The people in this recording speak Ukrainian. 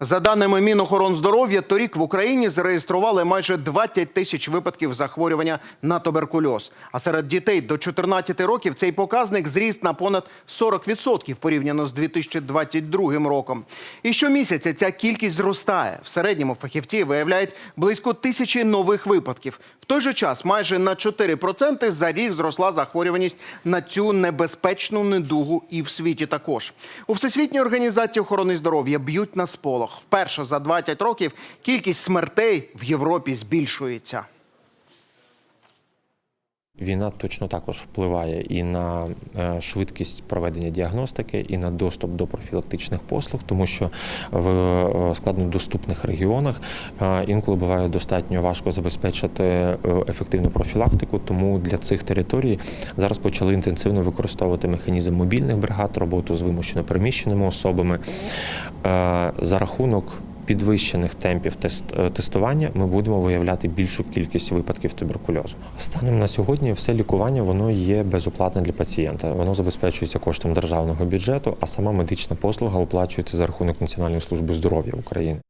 За даними Мінохоронздоров'я, торік в Україні зареєстрували майже 20 тисяч випадків захворювання на туберкульоз. А серед дітей до 14 років цей показник зріс на понад 40% порівняно з 2022 роком. І щомісяця ця кількість зростає. В середньому фахівці виявляють близько тисячі нових випадків. В той же час майже на 4% за рік зросла захворюваність на цю небезпечну недугу і в світі також. У Всесвітній організації охорони здоров'я б'ють на сполох. Вперше за 20 років кількість смертей в Європі збільшується. Війна точно також впливає і на е, швидкість проведення діагностики, і на доступ до профілактичних послуг, тому що в складнодоступних регіонах е, інколи буває достатньо важко забезпечити е, ефективну профілактику. Тому для цих територій зараз почали інтенсивно використовувати механізм мобільних бригад, роботу з вимушено переміщеними особами за рахунок підвищених темпів тест, е, тестування ми будемо виявляти більшу кількість випадків туберкульозу. Станом на сьогодні все лікування воно є безоплатне для пацієнта. Воно забезпечується коштом державного бюджету, а сама медична послуга оплачується за рахунок Національної служби здоров'я України.